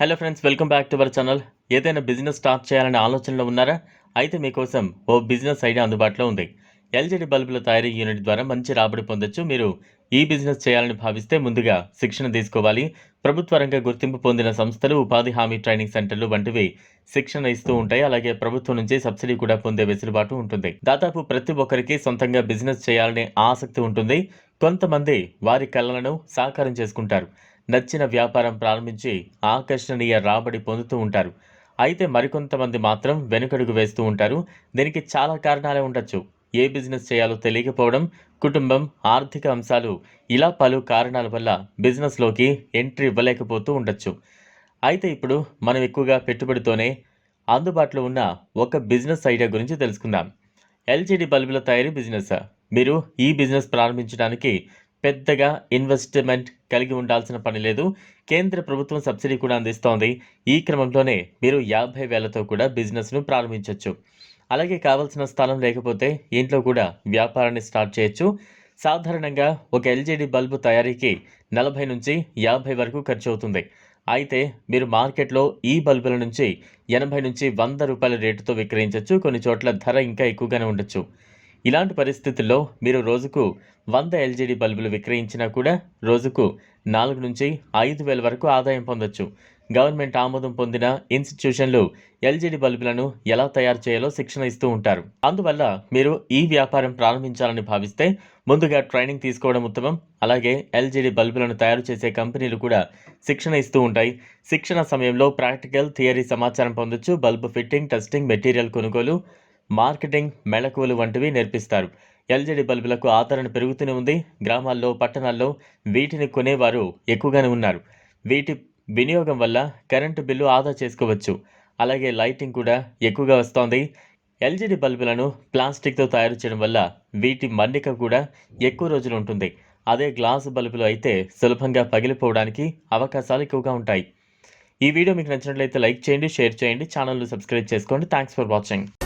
Hello friends welcome back to our channel ఏదైనా business start చేయాలనే ఆలోచనలో ఉన్నారా? అయితే మీకోసం ఓ బిజినెస్ ఐడియా అందుబాటులో ఉంది. ఎల్జీడీ బల్బుల తయారీ యూనిట్ ద్వారా మంచి రాబడి పొందొచ్చు. మీరు ఈ బిజినెస్ చేయాలని భావిస్తే ముందుగా శిక్షణ తీసుకోవాలి. ప్రభుత్వ రంగ గుర్తింపు పొందిన సంస్థలు ఉపాధి హామీ ట్రైనింగ్ సెంటర్లు వంటివి శిక్షణ ఇస్తూ ఉంటాయి. అలాగే ప్రభుత్వం నుంచి సబ్సిడీ కూడా పొందే వెసులుబాటు ఉంటుంది. దాదాపు ప్రతి ఒక్కరికి సొంతంగా బిజినెస్ చేయాలనే ఆసక్తి ఉంటుంది. కొంతమంది వారి కళలను సాకారం చేసుకుంటారు. నచ్చిన వ్యాపారం ప్రారంభించి ఆకర్షణీయ రాబడి పొందుతూ ఉంటారు. అయితే మరికొంతమంది మాత్రం వెనుకడుగు వేస్తూ ఉంటారు. దీనికి చాలా కారణాలే ఉండొచ్చు. ఏ బిజినెస్ చేయాలో తెలియకపోవడం కుటుంబం ఆర్థిక అంశాలు ఇలా పలు కారణాల వల్ల బిజినెస్లోకి ఎంట్రీ ఇవ్వలేకపోతూ ఉండొచ్చు. అయితే ఇప్పుడు మనం ఎక్కువగా పెట్టుబడితోనే అందుబాటులో ఉన్న ఒక బిజినెస్ ఐడియా గురించి తెలుసుకుందాం. ఎల్జీడీ బల్బుల తయారీ బిజినెస్? మీరు ఈ బిజినెస్ ప్రారంభించడానికి పెద్దగా ఇన్వెస్ట్మెంట్ కలిగి ఉండాల్సిన పని లేదు. కేంద్ర ప్రభుత్వం సబ్సిడీ కూడా అందిస్తోంది. ఈ క్రమంలోనే మీరు యాభై వేలతో కూడా బిజినెస్ను ప్రారంభించవచ్చు అలాగే కావాల్సిన స్థలం లేకపోతే ఇంట్లో కూడా వ్యాపారాన్ని స్టార్ట్ చేయొచ్చు. సాధారణంగా ఒక ఎల్జీడీ బల్బు తయారీకి నలభై నుంచి యాభై వరకు ఖర్చు అవుతుంది. అయితే మీరు మార్కెట్లో ఈ బల్బుల నుంచి ఎనభై నుంచి వంద రూపాయల రేటుతో విక్రయించవచ్చు కొన్ని చోట్ల ధర ఇంకా ఎక్కువగానే ఉండొచ్చు. ఇలాంటి పరిస్థితుల్లో మీరు రోజుకు వంద ఎల్జీడీ బల్బులు విక్రయించినా కూడా రోజుకు నాలుగు నుంచి ఐదు వేల వరకు ఆదాయం పొందొచ్చు. గవర్నమెంట్ ఆమోదం పొందిన ఇన్స్టిట్యూషన్లు ఎల్జీడీ బల్బులను ఎలా తయారు చేయాలో శిక్షణ ఇస్తూ ఉంటారు. అందువల్ల మీరు ఈ వ్యాపారం ప్రారంభించాలని భావిస్తే ముందుగా ట్రైనింగ్ తీసుకోవడం ఉత్తమం. అలాగే ఎల్జీడీ బల్బులను తయారు చేసే కంపెనీలు కూడా శిక్షణ ఇస్తూ ఉంటాయి. శిక్షణ సమయంలో ప్రాక్టికల్ థియరీ సమాచారం పొందొచ్చు. బల్బు ఫిట్టింగ్ టెస్టింగ్ మెటీరియల్ కొనుగోలు మార్కెటింగ్ మెళకువలు వంటివి నేర్పిస్తారు. ఎల్జీడీ బల్బులకు ఆదరణ పెరుగుతూనే ఉంది. గ్రామాల్లో పట్టణాల్లో వీటిని కొనేవారు ఎక్కువగానే ఉన్నారు. వీటి వినియోగం వల్ల కరెంటు బిల్లు ఆదా చేసుకోవచ్చు. అలాగే లైటింగ్ కూడా ఎక్కువగా వస్తోంది. ఎల్జీడి బల్బులను ప్లాస్టిక్తో తయారు చేయడం వల్ల వీటి మన్నిక కూడా ఎక్కువ రోజులు ఉంటుంది. అదే గ్లాసు బల్బులు అయితే సులభంగా పగిలిపోవడానికి అవకాశాలు ఎక్కువగా ఉంటాయి. ఈ వీడియో మీకు నచ్చినట్లయితే లైక్ చేయండి షేర్ చేయండి ఛానల్ను సబ్స్క్రైబ్ చేసుకోండి. Thanks for watching.